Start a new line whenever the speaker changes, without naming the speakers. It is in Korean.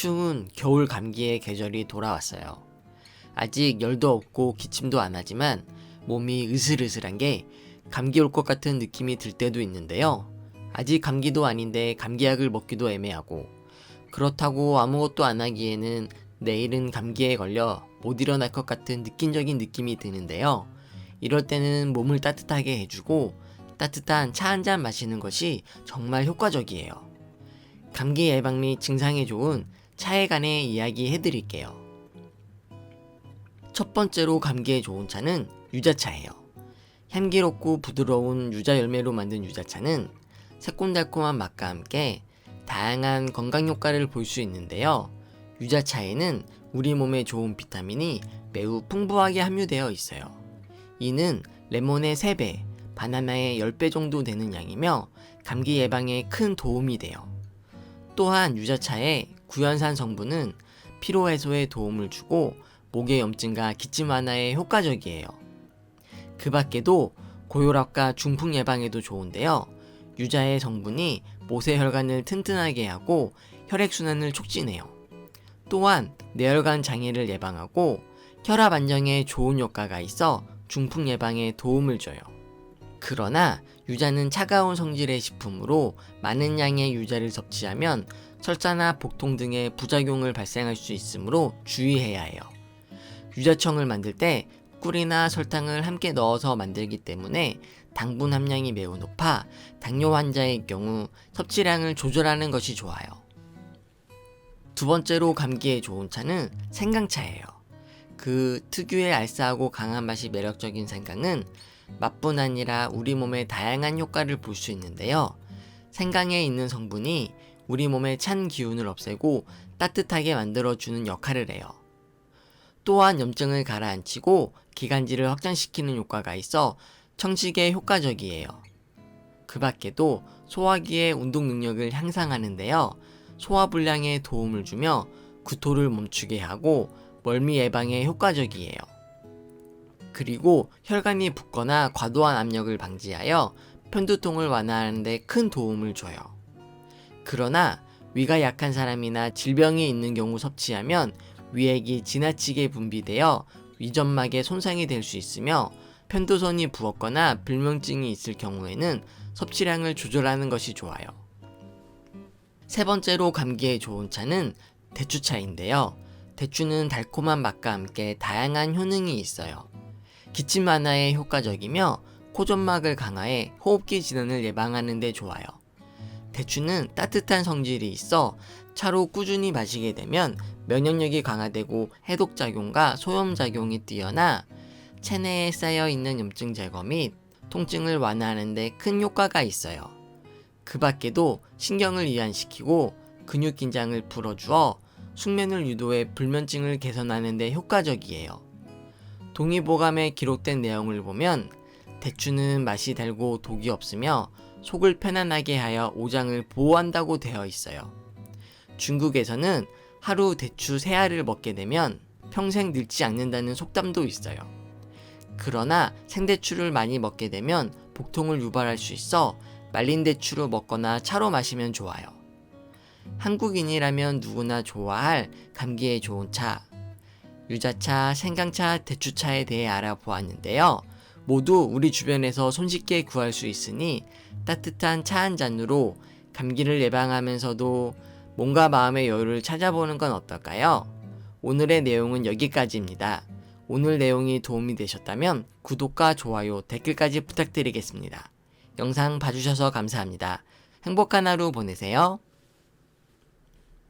추운 겨울 감기의 계절이 돌아왔어요. 아직 열도 없고 기침도 안 하지만 몸이 으슬으슬한 게 감기 올 것 같은 느낌이 들 때도 있는데요. 아직 감기도 아닌데 감기약을 먹기도 애매하고 그렇다고 아무것도 안 하기에는 내일은 감기에 걸려 못 일어날 것 같은 느낌적인 느낌이 드는데요. 이럴 때는 몸을 따뜻하게 해주고 따뜻한 차 한 잔 마시는 것이 정말 효과적이에요. 감기 예방 및 증상에 좋은 차에 관해 이야기 해 드릴게요. 첫 번째로 감기에 좋은 차는 유자차예요. 향기롭고 부드러운 유자 열매로 만든 유자차는 새콤달콤한 맛과 함께 다양한 건강 효과를 볼 수 있는데요. 유자차에는 우리 몸에 좋은 비타민이 매우 풍부하게 함유되어 있어요. 이는 레몬의 3배, 바나나의 10배 정도 되는 양이며 감기 예방에 큰 도움이 돼요. 또한 유자차의 구연산 성분은 피로 해소에 도움을 주고 목의 염증과 기침 완화에 효과적이에요. 그 밖에도 고혈압과 중풍 예방에도 좋은데요. 유자의 성분이 모세 혈관을 튼튼하게 하고 혈액순환을 촉진해요. 또한 뇌혈관 장애를 예방하고 혈압 안정에 좋은 효과가 있어 중풍 예방에 도움을 줘요. 그러나 유자는 차가운 성질의 식품으로 많은 양의 유자를 섭취하면 설사나 복통 등의 부작용을 발생할 수 있으므로 주의해야 해요. 유자청을 만들 때 꿀이나 설탕을 함께 넣어서 만들기 때문에 당분 함량이 매우 높아 당뇨 환자의 경우 섭취량을 조절하는 것이 좋아요. 두 번째로 감기에 좋은 차는 생강차예요. 그 특유의 알싸하고 강한 맛이 매력적인 생강은 맛뿐 아니라 우리 몸에 다양한 효과를 볼 수 있는데요. 생강에 있는 성분이 우리 몸의 찬 기운을 없애고 따뜻하게 만들어주는 역할을 해요. 또한 염증을 가라앉히고 기관지를 확장시키는 효과가 있어 청식에 효과적이에요. 그 밖에도 소화기의 운동 능력을 향상하는데요. 소화불량에 도움을 주며 구토를 멈추게 하고 멀미 예방에 효과적이에요. 그리고 혈관이 붓거나 과도한 압력을 방지하여 편두통을 완화하는 데 큰 도움을 줘요. 그러나 위가 약한 사람이나 질병이 있는 경우 섭취하면 위액이 지나치게 분비되어 위점막에 손상이 될 수 있으며 편도선이 부었거나 불면증이 있을 경우에는 섭취량을 조절하는 것이 좋아요. 세 번째로 감기에 좋은 차는 대추차인데요. 대추는 달콤한 맛과 함께 다양한 효능이 있어요. 기침 완화에 효과적이며 코점막을 강화해 호흡기 질환을 예방하는 데 좋아요. 대추는 따뜻한 성질이 있어 차로 꾸준히 마시게 되면 면역력이 강화되고 해독작용과 소염작용이 뛰어나 체내에 쌓여 있는 염증 제거 및 통증을 완화하는 데 큰 효과가 있어요. 그 밖에도 신경을 이완시키고 근육 긴장을 풀어주어 숙면을 유도해 불면증을 개선하는 데 효과적이에요. 동의보감에 기록된 내용을 보면 대추는 맛이 달고 독이 없으며 속을 편안하게 하여 오장을 보호한다고 되어 있어요. 중국에서는 하루 대추 3알을 먹게 되면 평생 늙지 않는다는 속담도 있어요. 그러나 생대추를 많이 먹게 되면 복통을 유발할 수 있어 말린 대추로 먹거나 차로 마시면 좋아요. 한국인이라면 누구나 좋아할 감기에 좋은 차, 유자차, 생강차, 대추차에 대해 알아보았는데요. 모두 우리 주변에서 손쉽게 구할 수 있으니 따뜻한 차 한 잔으로 감기를 예방하면서도 몸과 마음의 여유를 찾아보는 건 어떨까요? 오늘의 내용은 여기까지입니다. 오늘 내용이 도움이 되셨다면 구독과 좋아요, 댓글까지 부탁드리겠습니다. 영상 봐주셔서 감사합니다. 행복한 하루 보내세요.